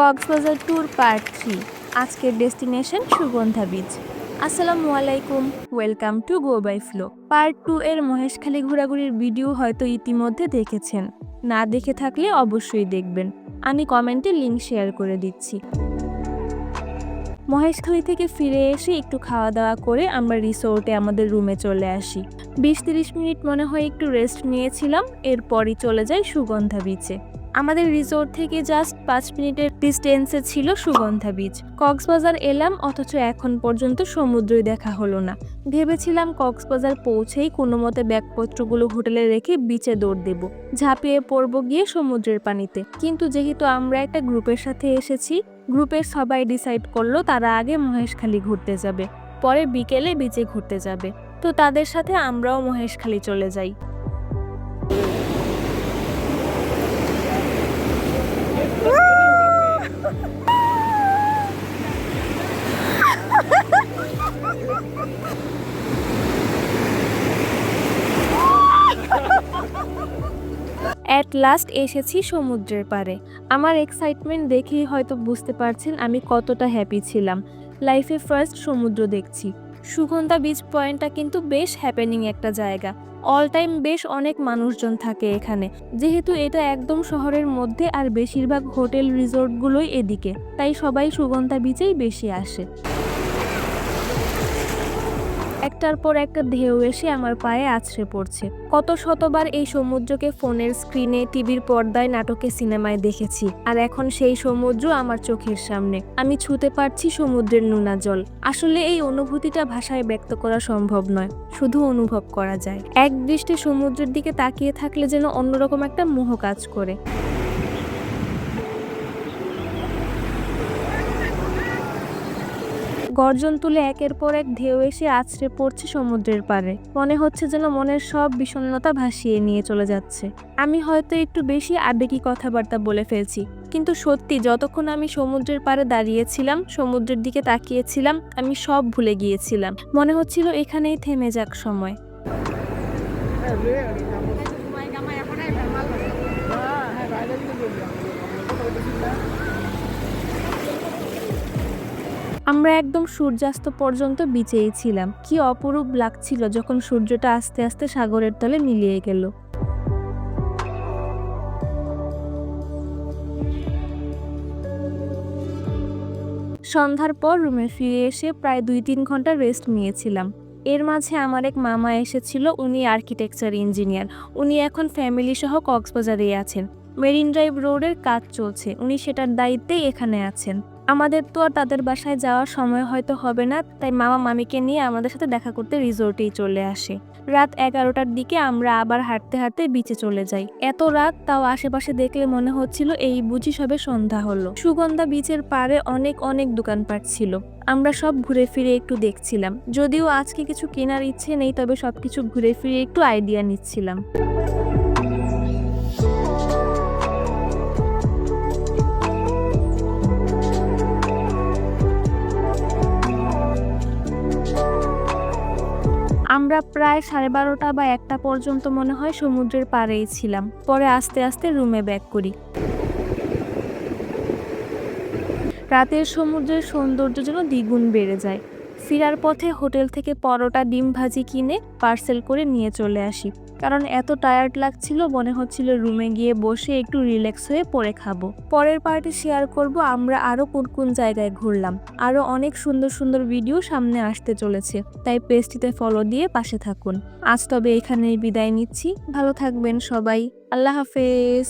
Cox's Bazar tour part three. আজকের destination Sugandha beach. আসসালামু আলাইকুম, welcome to go by flow. Part two এর মহেশখালী ঘোরাঘুরির ভিডিও হয়তো ইতিমধ্যে দেখেছেন। না দেখে থাকলে অবশ্যই দেখবেন। আমি কমেন্টে লিঙ্ক শেয়ার করে দিচ্ছি। মহেশখালী থেকে ফিরে এসে একটু খাওয়া দাওয়া করে আমরা রিসোর্টে আমাদের রুমে চলে আসি। বিশ তিরিশ মিনিট মনে হয় একটু রেস্ট নিয়েছিলাম, এরপরই চলে যাই সুগন্ধা বিচে। আমাদের রিসোর্ট থেকে জাস্ট পাঁচ মিনিটের ডিস্টেন্সে ছিল সুগন্ধা বিচ কক্সবাজার এলাম, অথচ এখন পর্যন্ত সমুদ্রই দেখা হলো না। ভেবেছিলাম কক্সবাজার পৌঁছেই কোনো মতে ব্যাগপত্রগুলো হোটেলে রেখে বিচে দৌড় দেব। ঝাঁপিয়ে পড়ব গিয়ে সমুদ্রের পানিতে। কিন্তু যেহেতু আমরা একটা গ্রুপের সাথে এসেছি, গ্রুপের সবাই ডিসাইড করল তারা আগে মহেশখালী ঘুরতে যাবে। পরে বিকেলে বিচে ঘুরতে যাবে। তো তাদের সাথে আমরাও মহেশখালী চলে যাই। অ্যাট লাস্ট এসেছি সমুদ্রের পাড়ে। আমার এক্সাইটমেন্ট দেখেই হয়তো বুঝতে পারছেন আমি কতটা হ্যাপি ছিলাম। লাইফে ফার্স্ট সমুদ্র দেখছি। সুগন্ধা বিচ পয়েন্টটা কিন্তু বেশ হ্যাপেনিং একটা জায়গা। অল টাইম বেশ অনেক মানুষজন থাকে এখানে। যেহেতু এটা একদম শহরের মধ্যে আর বেশিরভাগ হোটেল রিসোর্টগুলোই এদিকে। তাই সবাই সুগন্ধা বিচেই বেশি আসে। একটার পর একটা ঢেউ এসে আমার পায়ে আছড়ে পড়ছে। কত শতবার এই সমুদ্রকে ফোনের স্ক্রিনে, টিভির পর্দায়, নাটকে, সিনেমায় দেখেছি। আর এখন সেই সমুদ্র আমার চোখের সামনে। আমি ছুতে পারছি সমুদ্রের নোনা জল। আসলে এই অনুভূতিটা ভাষায় ব্যক্ত করা সম্ভব নয়। শুধু অনুভব করা যায়। এক দৃষ্টে সমুদ্রের দিকে তাকিয়ে থাকলে যেন অন্যরকম একটা মোহ কাজ করে। গর্জন তুলে একের পর এক ঢেউ এসে আছড়ে পড়ছে সমুদ্রের পাড়ে। মনে হচ্ছে যেন মনের সব বিষণ্ণতা ভাসিয়ে নিয়ে চলে যাচ্ছে। আমি হয়তো একটু বেশি আবেগী কথাবার্তা বলে ফেলছি, কিন্তু সত্যি যতক্ষণ আমি সমুদ্রের পাড়ে দাঁড়িয়েছিলাম, সমুদ্রের দিকে তাকিয়েছিলাম, আমি সব ভুলে গিয়েছিলাম। মনে হচ্ছিল এখানেই থেমে যাক সময়। আমরা একদম সূর্যাস্ত পর্যন্ত বিচেই ছিলাম। কি অপরূপ লাগছিল যখন সূর্যটা আস্তে আস্তে সাগরের তলে মিলিয়ে গেল। সন্ধ্যার পর রুমে ফিরে এসে প্রায় দুই তিন ঘণ্টা রেস্ট নিয়েছিলাম। এর মাঝে আমার এক মামা এসেছিল, উনি আর্কিটেকচার ইঞ্জিনিয়ার। উনি এখন ফ্যামিলি সহ কক্সবাজারে আছেন। মেরিন ড্রাইভ রোডের কাজ চলছে, উনি সেটার দায়িত্বেই এখানে আছেন। আমাদের তো আর তাদের বাসায় যাওয়ার সময় হয়তো হবে না, তাই মামা মামিকে নিয়ে আমাদের সাথে দেখা করতে রিসোর্টেই চলে আসে। রাত এগারোটার দিকে আমরা আবার হাঁটতে হাঁটতে বিচে চলে যাই। এত রাত তাও আশেপাশে দেখলে মনে হচ্ছিল এই বুঝি সবে সন্ধ্যা হলো। সুগন্ধা বিচের পাড়ে অনেক অনেক দোকানপাট ছিল। আমরা সব ঘুরে ফিরে একটু দেখছিলাম। যদিও আজকে কিছু কেনার ইচ্ছে নেই, তবে সবকিছু ঘুরে ফিরে একটু আইডিয়া নিচ্ছিলাম। আমরা প্রায় সাড়ে বারোটা বা একটা পর্যন্ত মনে হয় সমুদ্রের পাড়েই ছিলাম। পরে আস্তে আস্তে রুমে ব্যাক করি। রাতের সমুদ্রের সৌন্দর্য যেন দ্বিগুণ বেড়ে যায়। ফেরার পথে হোটেল থেকে পরোটা ডিম ভাজি কিনে পার্সেল করে নিয়ে চলে আসি। কারণ এত টায়ার্ড লাগছিল, মনে হচ্ছিল রুমে গিয়ে বসে একটু রিল্যাক্স হয়ে পরে খাব। পরের পার্টি শেয়ার করব, আমরা আরও কোন কোন জায়গায় ঘুরলাম। আরও অনেক সুন্দর সুন্দর ভিডিও সামনে আসতে চলেছে, তাই পেজটিতে ফলো দিয়ে পাশে থাকুন। আজ তবে এখানেই বিদায় নিচ্ছি, ভালো থাকবেন সবাই, আল্লাহ হাফেজ।